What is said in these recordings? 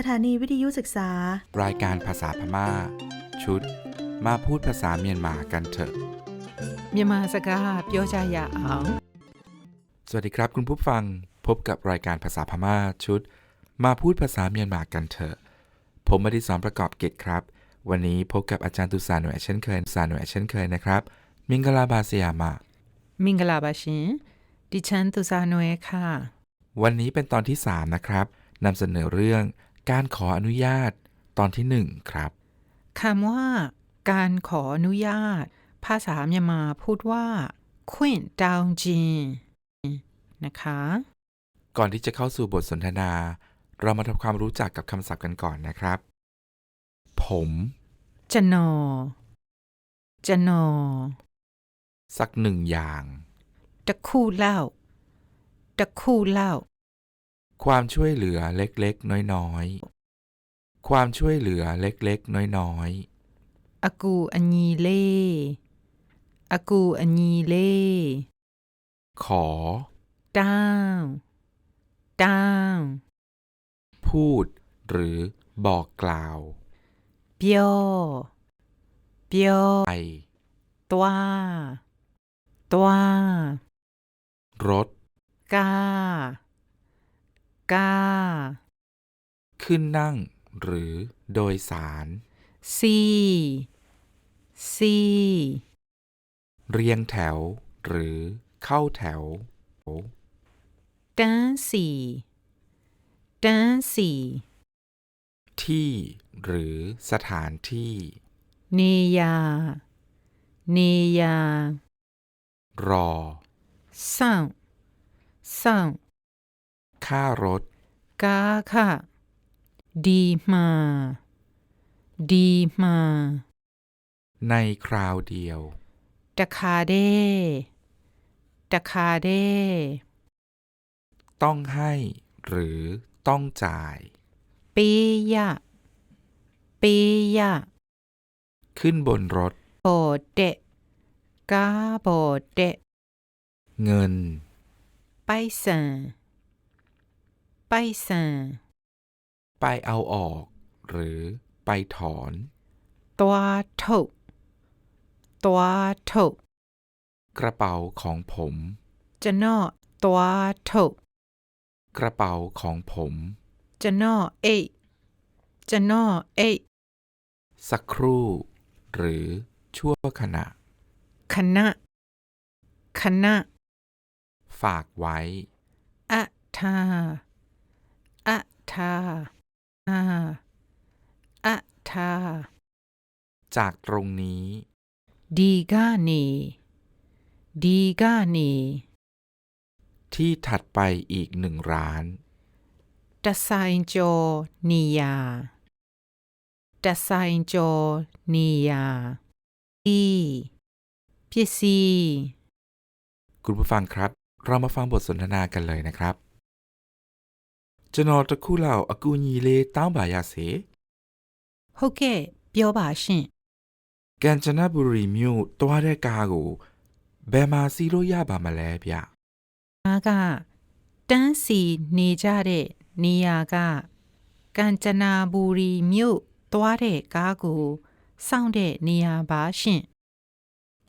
สถานีวิทยุศึกษา รายการภาษาพมา่า ชุด มาพูดภาษาเมียนมากันเถอะ เมียนมาสกาเปียชายาอ๋องสวัสดีครับคุณผู้ฟังพบกับรายการภาษาพม่าชุด มาพูดภาษาเมียนมากันเถอะ ผมมาดิสอนประกอบเกตครับ วันนี้พบกับอาจารย์ตุสาหน่วยเช่นเคยสาหน่วยเช่นเคยนะครับ มิงกลาบาสยามามิงกลาบาชินดิฉันตุสาหน่วยค่ะ วันนี้เป็นตอนที่ 3 นะครับนำเสนอเรื่อง การขออนุญาตตอนที่ 1 ครับคำว่า การขออนุญาต ภาษาเมียนมาพูดว่าควินดาวจีนะคะ ก่อนที่จะเข้าสู่บทสนทนา เรามาทำความรู้จักกับคำศัพท์กันก่อนนะครับ ผมจะนอจะนอสักหนึ่งอย่าง ตะคู่เล่า ตะคู่เล่า ความช่วยเหลือเล็กๆ น้อยๆ ความช่วยเหลือเล็กๆ น้อยๆ อากูอัญีเล่อากูอัญีเล่ ขอต้าวต้าวพูดหรือบอกกล่าวเปียวเปียวไปตัวตัวรถกา ก้า ขึ้นนั่ง หรือโดยสาร ซีซี เรียงแถว หรือเข้าแถวด้านสี่ด้านสี่ที่หรือสถานที่ เนียา เนียา รอ สร้างสร้าง ค่ารถ กาค่ะ ดีมา ดีมา ในคราวเดียวตะคาเดตะคาเดต้องให้ หรือต้องจ่ายปียะปียะขึ้นบนรถโบเดะกาโบเดเงิน ไปเซน ไปสั่งไปเอาออก หรือไปถอนตัวถูกตัวถูกกระเป๋าของผมจะนอตัวถูกกระเป๋าของผมจะนอเอจะนอเอสักครู่ หรือชั่วขณะ ขณะ ขณะ ฝากไว้อะทา ทาอาอะทา จากตรงนี้ ดีกานี ดีกานี ที่ถัดไปอีกหนึ่งร้านดัสไซโจนียาดัสไซโจนียาอีพีซีคุณผู้ฟังครับ เรามาฟังบทสนทนากันเลยนะครับ ကျွန်တော်တစ်ခုလောက်အကူအညီလေးတောင်းပါရစေဟုတ်ကဲ့ပြောပါရှင့်ကမ်ချနဘူရီမြို့တွားတဲ့ကားကိုဘယ်မှာစီးလို့ရပါမလဲဗျငါကတန်းစီနေကြတဲ့နေရာကက ঞ্ ចနာဘူရီမြို့သွားတဲ့ကားကိုစောင့်တဲ့နေရာပါရှင့်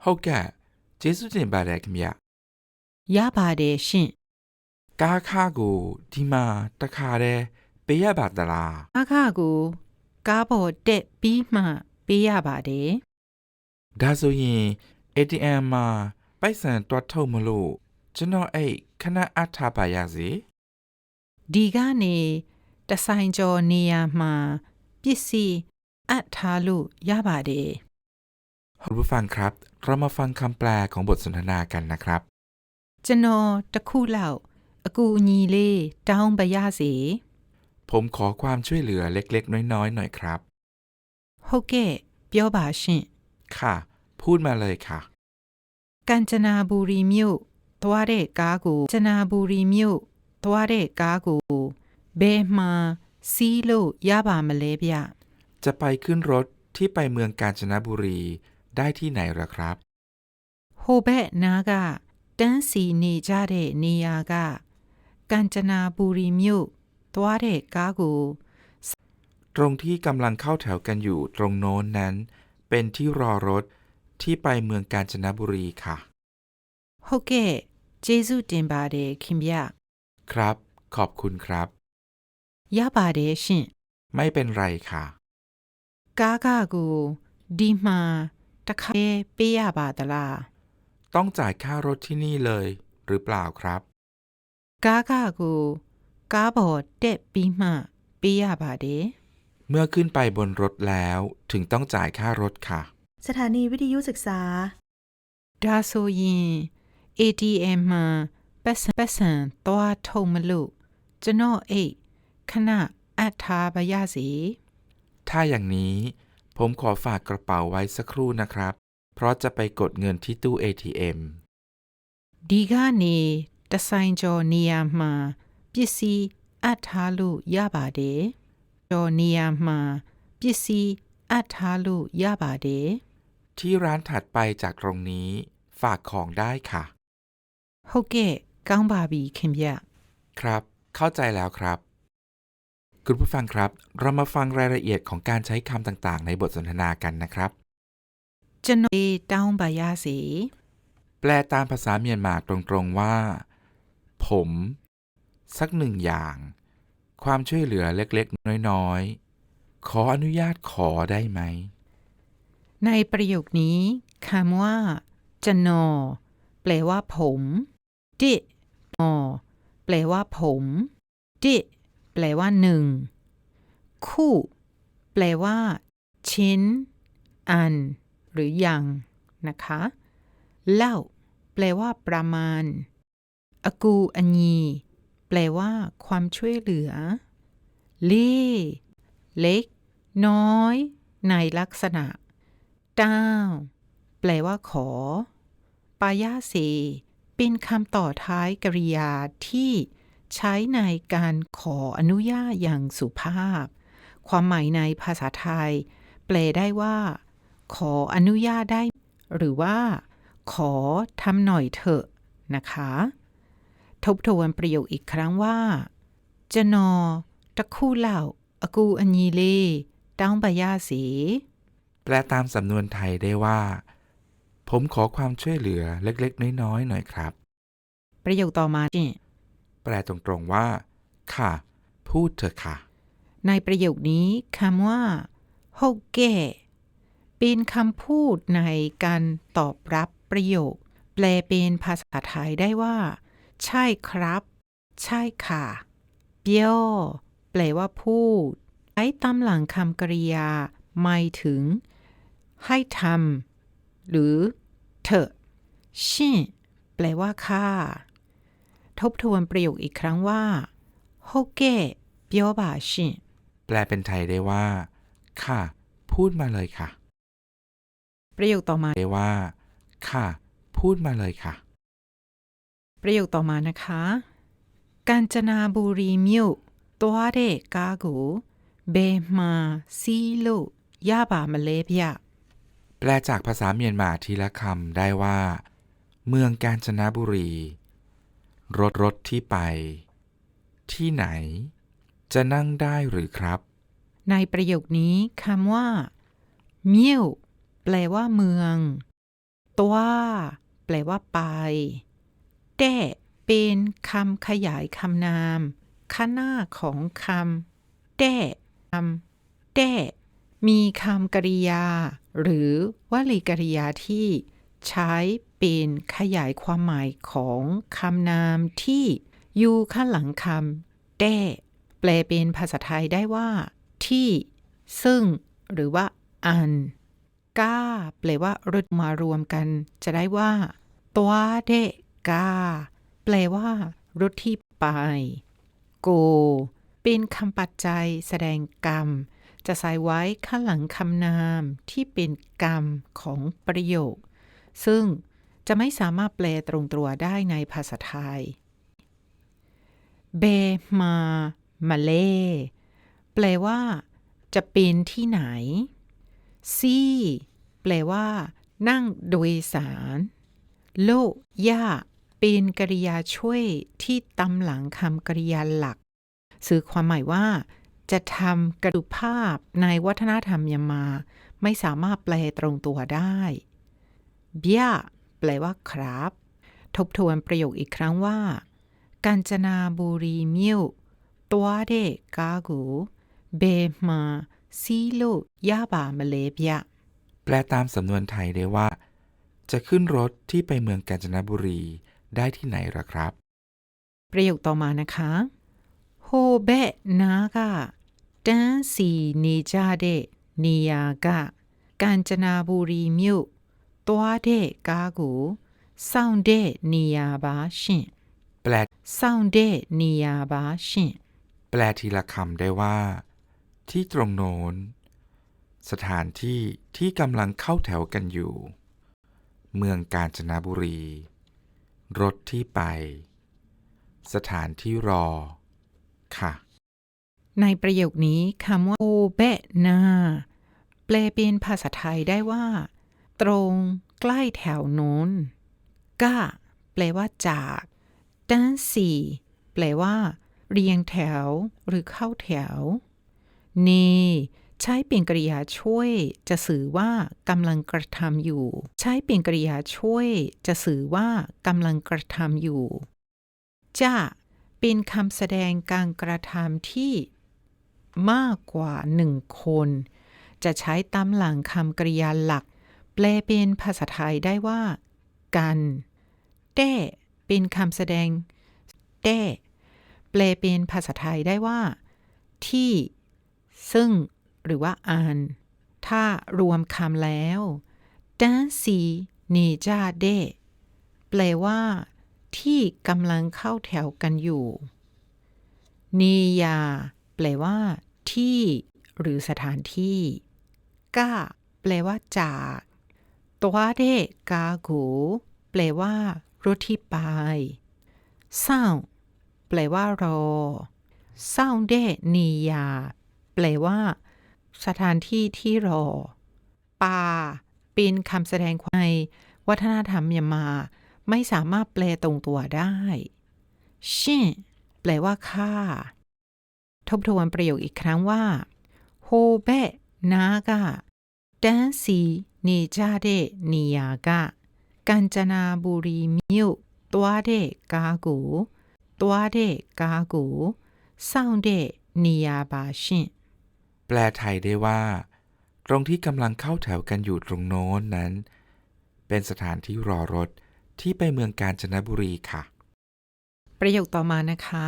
ဟုတ်ကဲ့ကျေးဇူးတင်ပါတယ်ခင်ဗျရပါတယ်ရှင့် ကားခါကိုဒီမှာတစ်ခါတည်းပေးရပါသလား အခါကိုကားပေါ်တက်ပြီးမှပေးရပါတယ် ဒါဆိုရင် ATM မှာပိုက်ဆံတွားထုတ်မလို့ကျွန်တော်အဲ့ခဏအပ်ထားပါရစေ ဒီကနေတဆိုင်ကျော်နေရာမှာပစ္စည်းအပ်ထားလို့ရပါတယ် คุณผู้ฟังครับ เรามาฟังคำแปลของบทสนทนากันนะครับ ကျွန်တော်တစ်ခုလောက် အကူအညီလေးတောင်းပါผมขอความช่วยเหลือเล็กๆ น้อยๆ หน่อยครับ ဟုတ်ကဲ့ပြောပါရှค่ะ พูดมาเลยค่ะการချနာဘူရီမြို့သွားတဲ့ကားကိုကမ်ချနာဘူရီမြို့သွားတဲ့ကားကိုဘယ်မှာ亚จะไปขึ้นรถที่ไปเมืองกาญจนบุรีได้ที่ไหนล่ะครับโฮแบนาနားကนซีนีชาเကြတဲ့နေ กาญจนาบุรีมิวตัวเดกากูตรงที่กำลังเข้าแถวกันอยู่ตรงโน้นนั้น เป็นที่รอรถที่ไปเมืองกาญจนบุรีค่ะโอเคเจซูตินบาเดคิมยะครับ ขอบคุณครับยาบาเดชินไม่เป็นไรค่ะ กากากูดีมาตะคาเปียบาตลา ต้องจ่ายค่ารถที่นี่เลย หรือเปล่าครับ ကားကကိုကားပေါ်တက်ပြီးမှပေးရပါတယ် เมื่อขึ้นไปบนรถแล้วถึงต้องจ่ายค่ารถค่ะ สถานีวิทยุศึกษา ဒါဆိုရင် ATM မှာပတ်စံပတ်စံသွားထုတ်မလို့ကျွန်တော်အိတ်ခဏအပ်ထားပါရစေ ถ้าอย่างนี้ ผมขอฝากกระเป๋าไว้สักครู่นะครับ เพราะจะไปกดเงินที่ตู้ ATM ဒီကနေ တဆိုင်ကျော်နေရာမှာပစ္စည်းအပ်ထားလို့ရပါတယ်ကျော်နေရာမှာပစ္စည်းအပ်ထားလို့ရပါတယ် ที่ร้านถัดไปจากตรงนี้ ฝากของได้ค่ะ ဟုတ်ကဲ့ကောင်းပါပြီခင်ဗျ ครับ เข้าใจแล้วครับ คุณผู้ฟังครับ เรามาฟังรายละเอียดของการใช้คำต่างๆ ในบทสนทนากันนะครับ ကျွန်တော်လေးတောင်းပါရစေ แปลตามภาษาเมียนมาตรงๆว่า ผม สักหนึ่งอย่าง ความช่วยเหลือเล็กๆ น้อยๆ ขออนุญาตขอได้ไหม ในประโยคนี้คำว่าจะนอแปลว่าผมดินอแปลว่าผมดิแปลว่าหนึ่ง คู่ แปลว่า ชิ้น อัน หรือยังนะคะ เล่า แปลว่าประมาณ อากูอัญีแปลว่า ความช่วยเหลือเล่เล็ก น้อย ในลักษณะด้าวแปลว่าขอ ปายาเสเป็นคำต่อท้ายกริยาที่ใช้ในการขออนุญาตอย่างสุภาพ ความหมายในภาษาไทย แปลได้ว่า ขออนุญาตได้ หรือว่า ขอทำหน่อยเถอะนะคะ ทบทวนประโยคอีกครั้งว่าจะนอตะคู่เล่าอากูอัญญีเลต้าปายาเสแปลตามสำนวนไทยได้ว่า ผมขอความช่วยเหลือเล็กๆ น้อยๆหน่อยครับ ประโยคต่อมาเนี่ยแปลตรงๆว่า ค่ะ พูดเถอะค่ะ ในประโยคนี้คำว่าโฮเกะเป็นคำพูดในการตอบรับประโยค แปลเป็นภาษาไทยได้ว่า ใช่ครับ ใช่ค่ะเปียวแปลว่าพูดใช้ตามหลังคำกริยาหมายถึง ให้ทำหรือเถอะชินแปลว่าค่ะทบทวนประโยคอีกครั้งว่าโฮเกะเปียวบ่าชินแปลเป็นไทยได้ว่า ค่ะ พูดมาเลยค่ะ ประโยคต่อมาได้ว่า ค่ะ พูดมาเลยค่ะ ประโยคต่อมานะคะ กาญจนาบุรีมิวตัวเดกาโกเบมาซีโลยาบามาเลพยาแปลจากภาษาเมียนมาทีละคำได้ว่า เมืองกาญจนบุรี รถรถที่ไป ที่ไหน จะนั่งได้หรือครับ ในประโยคนี้คำว่าเมียวแปลว่าเมือง ตัวแปลว่าไป แต้เป็นคำขยายคำนามข้างหน้าของคำแต้คำแต้มีคำกริยา หรือวลีกริยาที่ใช้เป็นขยายความหมายของคำนามที่อยู่ข้างหลังคำแต้แปลเป็นภาษาไทยได้ว่า ที่ ซึ่ง หรือว่า อัน ก้า แปลว่ารถมารวมกัน จะได้ว่า ตัวเด กาแปลว่า รถที่ไป โก เป็นคำปัจจัยแสดงกรรม จะใส่ไว้ข้างหลังคำนามที่เป็นกรรมของประโยค ซึ่งจะไม่สามารถแปลตรงตัวได้ในภาษาไทย เบมา มาเล แปลว่า จะเป็นที่ไหน ซีแปลว่า นั่งโดยสาร โลย่า เป็นกริยาช่วยที่ตำหลังคำกริยาหลัก สื่อความหมายว่า จะทำกระดูกภาพในวัฒนธรรมยนมา ไม่สามารถแปลตรงตัวได้เบียแปลว่าครับ ทบทวนประโยคอีกครั้งว่า กาญจนาบุรีมิวตัวเดกากูเบมาซีโลยาบามเลเบียแปลตามสำนวนไทยได้ว่า จะขึ้นรถที่ไปเมืองกาญจนบุรี ได้ที่ไหนหรอครับ ประโยคต่อมานะคะโฮเบะนากะตันสีเนจาเดนียากะกาญจนาบุรีมิวตัวเดกากูส่องเดนียาบาชินแปลส่องเดนียาบาชินแปลทีละคำได้ว่า ที่ตรงโน้น สถานที่ที่กำลังเข้าแถวกันอยู่ เมืองกาญจนบุรี รถที่ไป สถานที่รอ ค่ะ ในประโยคนี้คำว่าโอเบนาแปลเป็นภาษาไทยได้ว่า ตรงใกล้แถวโน้นกะแปลว่าจากด้านสี่แปลว่า เรียงแถว หรือเข้าแถวเน ใช้เป็นกริยาช่วย จะสื่อว่ากำลังกระทำอยู่ ใช้เป็นกริยาช่วย จะสื่อว่ากำลังกระทำอยู่ จะเป็นคำแสดงการกระทำที่มากกว่าหนึ่งคน จะใช้ตามหลังคำกริยาหลัก แปลเป็นภาษาไทยได้ว่า กันแต้เป็นคำแสดงแต้แปลเป็นภาษาไทยได้ว่า ที่ ซึ่ง หรือว่าอ่านถ้ารวมคำแล้วดันซีเนจาเดแปลว่า ที่กำลังเข้าแถวกันอยู่นียา แปลว่า ที่ หรือสถานที่ก้าแปลว่า จากตัวเดกากูแปลว่ารถที่ไปเศร้าแปลว่ารอเศร้าเดนียา แปลว่า สถานที่ที่รอ ป่าเป็นคำแสดงความในวัฒนธรรมเมียนมา ไม่สามารถแปลตรงตัวได้ชินแปลว่าค่า ทบทวนประโยคอีกครั้งว่าโฮเบะนากะดันซีเนจาเดนียากะกาญจนาบุรีมิวตัวเดกากูตัวเดกากูส่องเดนียาบาชิน แปลไทยได้ว่า ตรงที่กำลังเข้าแถวกันอยู่ตรงโน้นนั้น เป็นสถานที่รอรถที่ไปเมืองกาญจนบุรีค่ะ ประโยคต่อมานะคะ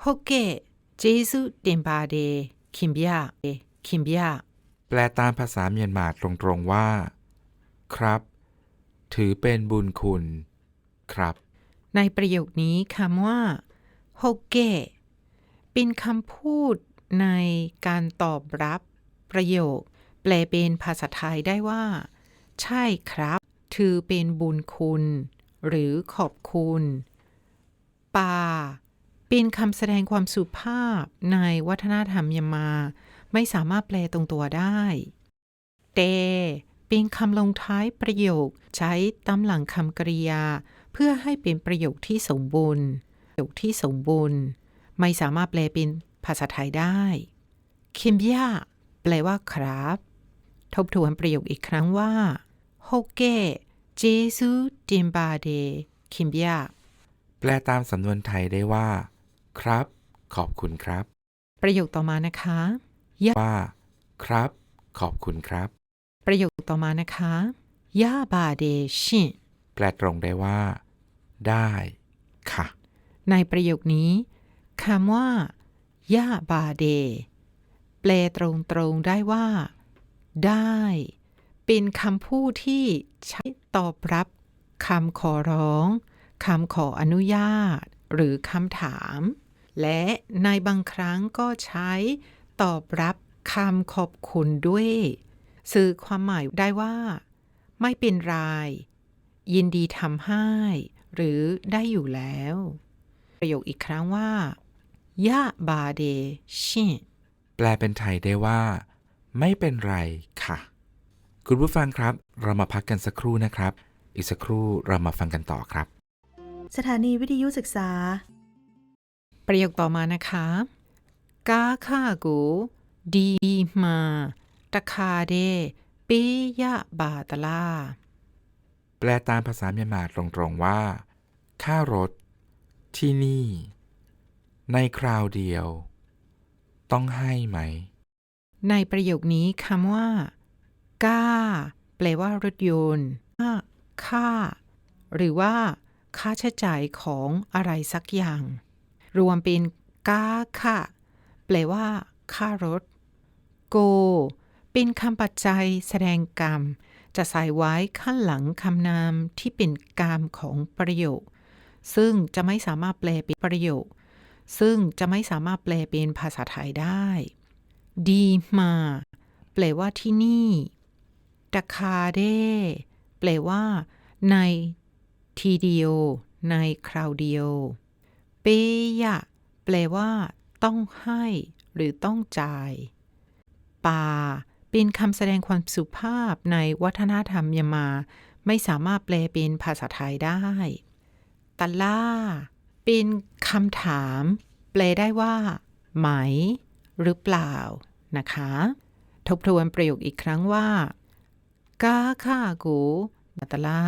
โฮเกะเจซุตินบาเดคิมเบียคิมเบียแปลตามภาษาเมียนมาตรงๆว่า ครับ ถือเป็นบุญคุณ ครับ ในประโยคนี้คำว่าโฮเกะเป็นคำพูด ในการตอบรับประโยค แปลเป็นภาษาไทยได้ว่า ใช่ครับ ถือเป็นบุญคุณ หรือขอบคุณ ป่า เป็นคำแสดงความสุภาพในวัฒนธรรมเมียนมา ไม่สามารถแปลตรงตัวได้เตเป็นคำลงท้ายประโยคใช้ตามหลังคำกริยา เพื่อให้เป็นประโยคที่สมบูรณ์ประโยคที่สมบูรณ์ ไม่สามารถแปลเป็น ภาษาไทยได้คิมยาแปลว่าครับ ทบทวนประโยคอีกครั้งว่าโฮเกเจซูติมบาเดคิมยาแปลตามสำนวนไทยได้ว่า ครับ ขอบคุณครับ ประโยคต่อมานะคะว่า ครับ ขอบคุณครับ ประโยคต่อมานะคะยาบาเดชินแปลตรงได้ว่า ได้ ค่ะ ในประโยคนี้คำว่า ย่าบาเด แปลตรงๆได้ว่า ได้ เป็นคำพูดที่ใช้ตอบรับคำขอร้องคำขออนุญาต หรือคำถาม และในบางครั้งก็ใช้ตอบรับคำขอบคุณด้วย สื่อความหมายได้ว่า ไม่เป็นไร ยินดีทำให้ หรือได้อยู่แล้ว ประโยคอีกครั้งว่า ยะบาเดชินแปลเป็นไทยได้ว่า ไม่เป็นไรค่ะ คุณผู้ฟังครับ เรามาพักกันสักครู่นะครับ อีกสักครู่เรามาฟังกันต่อครับ สถานีวิทยุศึกษา ประโยคต่อมานะคะกาค่ากูดีมาตะคาเดเปยะบาตลา แปลตามภาษาเมียนมาตรงๆว่า ค่ารถ ที่นี่ ในคราวเดียว ต้องให้ไหม ในประโยคนี้คำว่า ก้า แปลว่ารถยนต์ค่า หรือว่า ค่าใช้จ่ายของอะไรสักอย่าง รวมเป็นก้าค่ะ แปลว่า ค่ารถ โก เป็นคำปัจจัยแสดงกรรม จะใส่ไว้ข้างหลังคำนามที่เป็นกรรมของประโยค ซึ่งจะไม่สามารถแปลเป็นประโยค ซึ่งจะไม่สามารถแปลเป็นภาษาไทยได้ ดีมา แปลว่าที่นี่ตะคาเดแปลว่า ในทีเดียว ในคราวเดียว เปยะ แปลว่า ต้องให้ หรือต้องจ่าย ปา เป็นคำแสดงความสุภาพในวัฒนธรรมยามา ไม่สามารถแปลเป็นภาษาไทยได้ตะล่า เป็นคำถาม แปลได้ว่า ไหม หรือเปล่า นะคะ ทบทวนประโยคอีกครั้งว่ากาค่ากูนาตาลา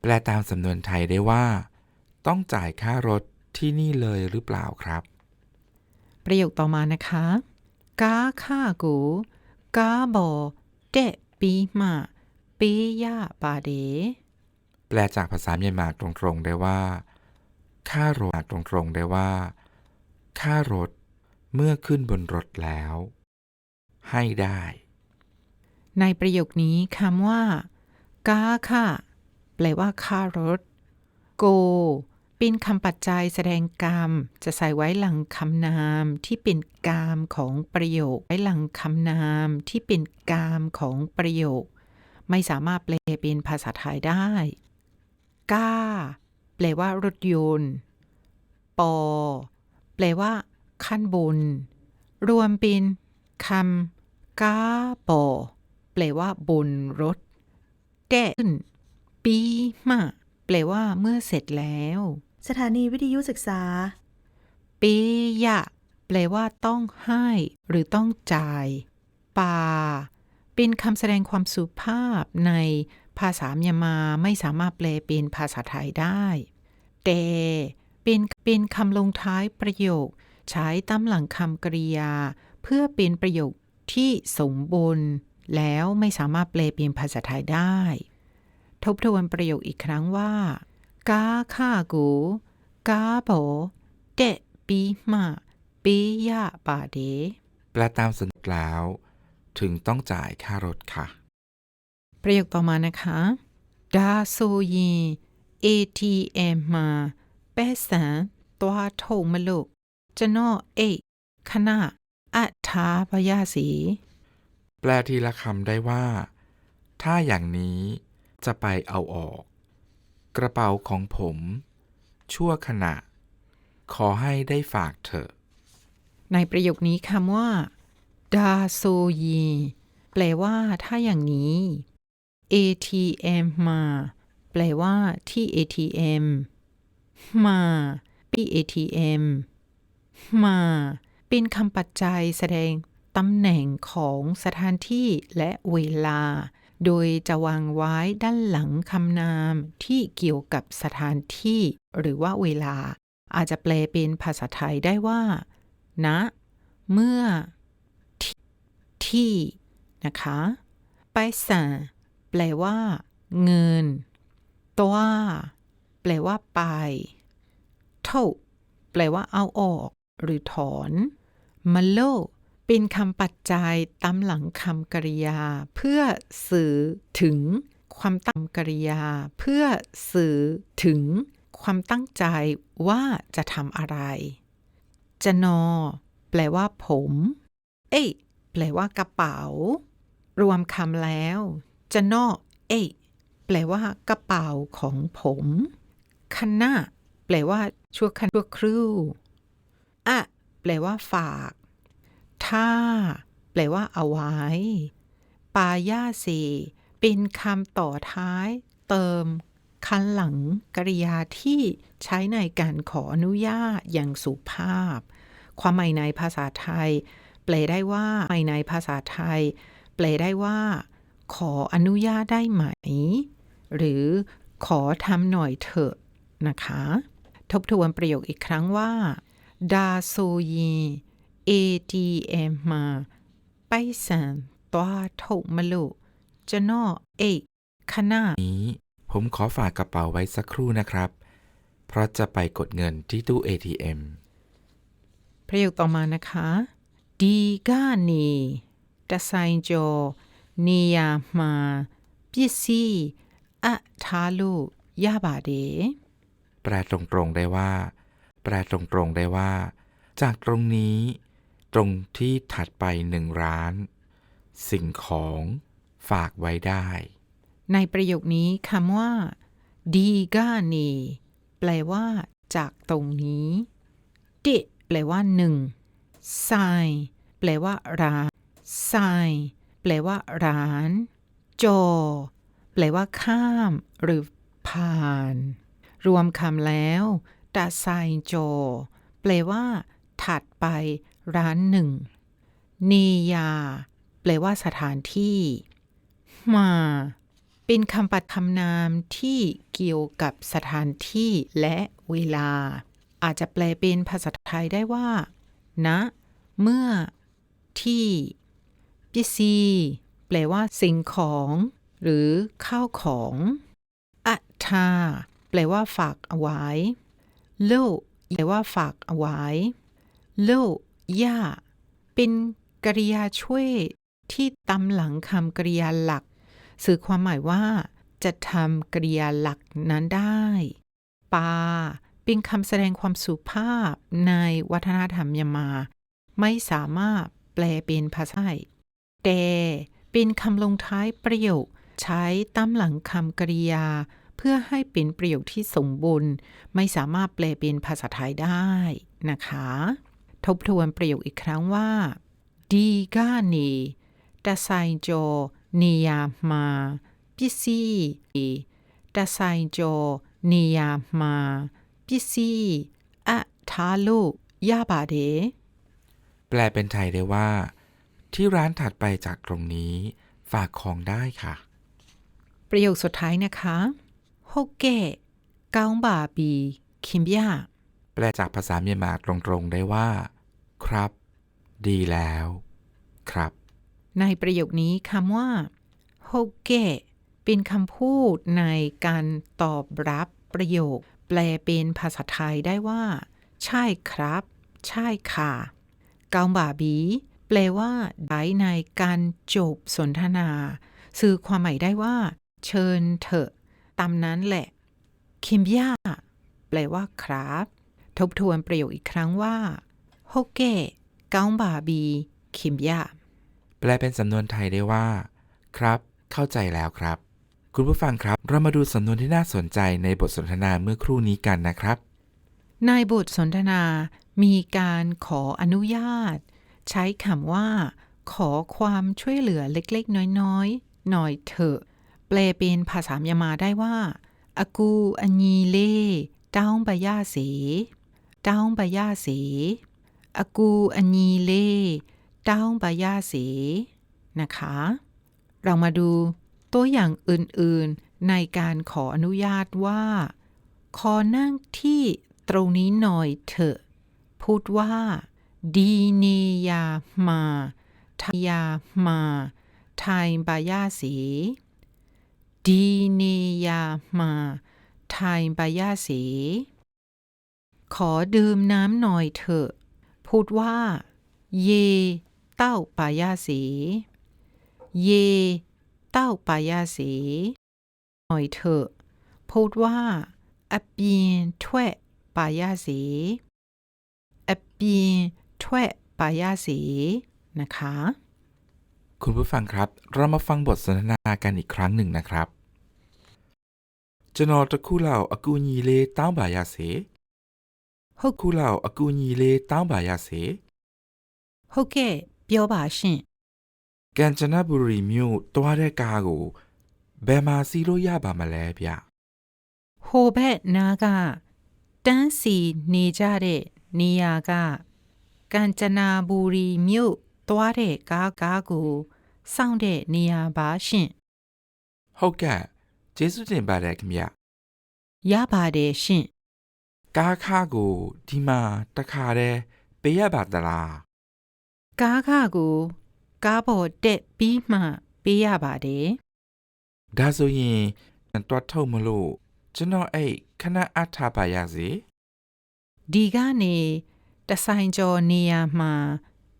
แปลตามสำนวนไทยได้ว่า ต้องจ่ายค่ารถที่นี่เลยหรือเปล่าครับ ประโยคต่อมานะคะกาค่ากูกาบอเดะปีมาปียาบาเดแปลจากภาษาเมียนมาตรงๆได้ว่า ค่ารถตรงๆได้ว่า ค่ารถเมื่อขึ้นบนรถแล้ว ให้ได้ ในประโยคนี้คำว่าก้าค่ะ แปลว่าค่ารถ โก เป็นคำปัจจัยแสดงกรรม จะใส่ไว้หลังคำนามที่เป็นกามของประโยค ไว้หลังคำนามที่เป็นกามของประโยค ไม่สามารถแปลเป็นภาษาไทยได้ก้า แปลว่ารถยนต์ ปอ แปลว่า ขั้นบน รวมเป็นคำกาปอ แปลว่า บนรถ แก้ขึ้น ปีมาแปลว่า เมื่อเสร็จแล้ว สถานีวิทยุศึกษาเปยะ แปลว่า ต้องให้ หรือต้องจ่าย ปา เป็นคำแสดงความสุภาพใน ภาษาเมียนมาไม่สามารถแปลเป็นภาษาไทยได้ แต่เป็นเป็นคำลงท้ายประโยค ใช้ตามหลังคำกริยา เพื่อเป็นประโยคที่สมบูรณ์แล้วไม่สามารถแปลเป็นภาษาไทยได้ ทบทวนประโยคอีกครั้งว่ากาค่ากูกาโบเดะปีมาปียาบาเดแปลตามสนวนแล้ว ถึงต้องจ่ายค่ารถค่ะ ประโยคต่อมานะคะดาโซยี ATM มาแปะสันตัวโถมลุกจะนอเอกขณะอัฐาพยาสี แปลทีละคำได้ว่า ถ้าอย่างนี้จะไปเอาออก กระเป๋าของผม ชั่วขณะ ขอให้ได้ฝากเถอะ ในประโยคนี้คำว่าดาโซยี แปลว่า ถ้าอย่างนี้ ATM มา แปลว่าที่ ATM มา ปี ATM มา เป็นคำปัจจัยแสดงตำแหน่งของสถานที่และเวลา โดยจะวางไว้ด้านหลังคำนามที่เกี่ยวกับสถานที่ หรือว่าเวลา อาจจะแปลเป็นภาษาไทยได้ว่าณเมื่อที่ที่นะคะ ไปสั่ง แปลว่า เงิน ตัวแปลว่าไป เท่า แปลว่าเอาออก หรือถอนมาโลเป็นคำปัจจัยตามหลังคำกริยา เพื่อสื่อถึง ความตั้งกริยา เพื่อสื่อถึง ความตั้งใจว่าจะทำอะไร จะนอ แปลว่าผม เอ้ยแปลว่ากระเป๋า รวมคำแล้ว จะนอเอแปลว่ากระเป๋าของผมคณะแปลว่าชั่วขณะชั่วครู่อะแปลว่าฝากถ้าแปลว่าเอาไว้ ปายาเซเป็นคำต่อท้าย เติมคันหลังกริยาที่ใช้ในการขออนุญาตอย่างสุภาพ ความหมายในภาษาไทย แปลได้ว่าหมายในภาษาไทย แปลได้ว่า ขออนุญาตได้ไหม หรือขอทำหน่อยเถอะนะคะ ทบทวนประโยคอีกครั้งว่าดาโซยีน ATM มาไปสันตัวถูกมะลุจะนอเอกขนาดนี้ผมขอฝากกระเป๋าไว้สักครู่นะครับ เพราะจะไปกดเงินที่ตู้ ATM ประโยคต่อมานะคะดีกานีตะไซโจ นียามาปิซีอะทาลุยาบาเดแปลตรงๆได้ว่า แปลตรงๆได้ว่า จากตรงนี้ ตรงที่ถัดไปหนึ่งร้าน สิ่งของฝากไว้ได้ ในประโยคนี้คำว่าดีกานีแปลว่า จากตรงนี้ดิแปลว่าหนึ่งไซแปลว่าร้านไซ แปลว่า ร้านโจแปลว่า ข้าม หรือผ่าน รวมคำแล้วตาไซโจแปลว่า ถัดไป ร้านหนึ่งนียา แปลว่าสถานที่ มา เป็นคำปัดคำนามที่เกี่ยวกับสถานที่และเวลา อาจจะแปลเป็นภาษาไทยได้ว่าณเมื่อที่ ปิซีแปลว่า สิ่งของ หรือข้าวของอัทาแปลว่าฝากเอาไว้โลแปลว่าฝากเอาไว้โลย่าเป็นกริยาช่วยที่ตำหลังคำกริยาหลัก สื่อความหมายว่า จะทำกริยาหลักนั้นได้ ปา เป็นคำแสดงความสุภาพในวัฒนธรรมยามา ไม่สามารถแปลเป็นภาษาไทย แต่เป็นคำลงท้ายประโยค ใช้ตามหลังคำกริยา เพื่อให้เป็นประโยคที่สมบูรณ์ ไม่สามารถแปลเป็นภาษาไทยได้นะคะ ทบทวนประโยคอีกครั้งว่าดีกานีตาไซโจนียามาปิซีตาไซโจนียามาปิซีอะทาลุยาบาเดแปลเป็นไทยได้ว่า ที่ร้านถัดไปจากตรงนี้ ฝากของได้ค่ะ ประโยคสุดท้ายนะคะโฮเกะกาบาบีคิมยาแปลจากภาษาเมียนมาตรงๆได้ว่า ครับ ดีแล้ว ครับ ในประโยคนี้คำว่าโฮเกะเป็นคำพูดในการตอบรับประโยค แปลเป็นภาษาไทยได้ว่า ใช่ครับ ใช่ค่ะกาบาบี แปลว่าได้ในการจบสนทนา สื่อความหมายได้ว่า เชิญเถอะ ตามนั้นแหละ คิมยาแปลว่าครับ ทบทวนประโยคอีกครั้งว่าโฮเกะกาบาบี คิมยาแปลเป็นสำนวนไทยได้ว่า ครับ เข้าใจแล้วครับ คุณผู้ฟังครับ เรามาดูสำนวนที่น่าสนใจในบทสนทนาเมื่อครู่นี้กันนะครับ ในบทสนทนามีการขออนุญาต ใช้คำว่า ขอความช่วยเหลือเล็กๆ น้อยๆ หน่อยเถอะ แปลเป็นภาษามยนมาได้ว่าอากูอันยีเล่เต้าบายาเสเต้าบายาเสอากูอันยีเล่เต้าบายาเสนะคะ เรามาดูตัวอย่างอื่นๆในการขออนุญาตว่า ขอนั่งที่ตรงนี้หน่อยเถอะ พูดว่า ดีเนยามาทายามาไทยบายาสี ดีเนยามาไทยบายาสี ขอดื่มน้ำหน่อยเถอะ พูดว่า เย เต้าปายาสี เย เต้าปายาสี หน่อยเถอะ พูดว่าอปีนถ้วยปายาสีอปีน ถ้วยปายาสีนะคะ คุณผู้ฟังครับ เรามาฟังบทสนทนากันอีกครั้งหนึ่งนะครับจะนอตะคู่เหล่าอากูญีเลต้าบายาเส ဟုတ် คู่เหล่าอากูญีเลต้าบายาเส ဟုတ်ကဲ့ပြောပါရှင် ကမ်ချနဘူရီမြို့တွားတဲ့ကားကိုဘယ်မှာစီးလို့ရပါမလဲဗျ ဟိုဘက်နားကတန်းစီနေကြတဲ့နေရာက ကမ်ချနာဘူရီမြို့သွားတဲ့ကားကားကိုစောင့်တဲ့နေရာပါရှင့်ဟုတ်ကဲ့ကျေးဇူးတင်ပါတယ်ခင်ဗျရပါတယ်ရှင့်ကားခါကိုဒီမှာတခါတည်းပေးရပါသလားကားခါကိုကားပေါ်တက်ပြီးမှပေးရပါတယ်ဒါဆိုရင်တွားထုတ်မလို့ကျွန်တော်အဲ့ခဏအထားပါရစေဒီကနေ တဆိုင်ကျော်နေရာမှာ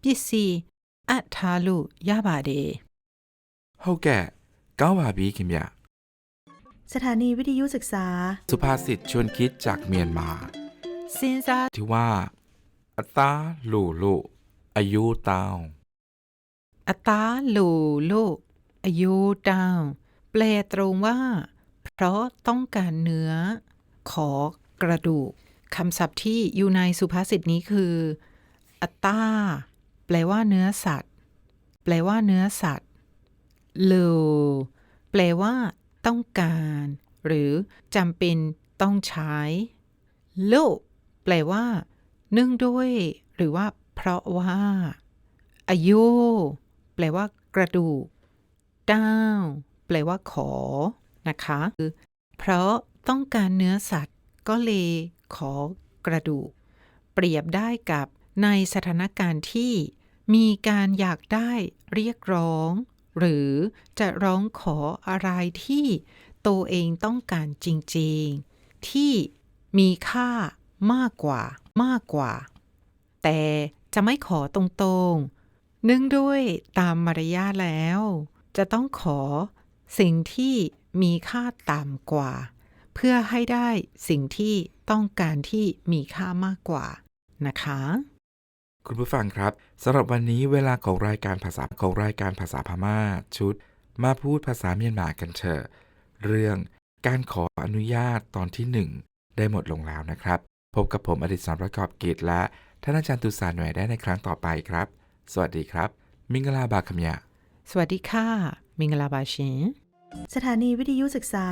ပစ္စည်းအပ်ထားလို့ရပါတယ် ဟုတ်ကဲ့ကောင်းပါပြီခင်ဗျ สถานีวิทยุศึกษา สุภาษิตชวนคิดจากเมียนมา စဉ်းစား ที่ว่า อัตราหลูลุอายุตาว အသားလိုလို့အယိုးတောင်းแปลตรงว่า เพราะต้องการเนื้อ ขอกระดูก คำศัพท์ที่อยู่ในสุภาษิตนี้คือ อัตตาแปลว่าเนื้อสัตว์ แปลว่าเนื้อสัตว์โลแปลว่า ต้องการ หรือจำเป็นต้องใช้โลแปลว่า เนื่องด้วย หรือว่า เพราะว่าอโยแปลว่า กระดูกด้าวแปลว่าขอ นะคะคือเพราะต้องการเนื้อสัตว์ก็เลย ขอกระดูก เปรียบได้กับในสถานการณ์ที่มีการอยากได้เรียกร้อง หรือจะร้องขออะไรที่ตัวเองต้องการจริงๆ ที่มีค่ามากกว่ามากกว่า แต่จะไม่ขอตรงๆ เนื่องด้วยตามมารยาทแล้ว จะต้องขอสิ่งที่มีค่าต่ำกว่า เพื่อให้ได้สิ่งที่ ต้องการที่มีค่ามากกว่านะคะ คุณผู้ฟังครับสำหรับวันนี้เวลาของรายการภาษาของรายการภาษาพม่าชุด มาพูดภาษาเมียนมากันเถอะเรื่องการขออนุญาตตอนที่หนึ่งได้หมดลงแล้วนะครับ พบกับผมอดิศรประกอบกิจและท่านอาจารย์ตุสาหน่วยได้ในครั้งต่อไปครับ สวัสดีครับ มิงกลาบาคำยะ สวัสดีค่ะ มิงลาบาชินสถานีวิทยุศึกษา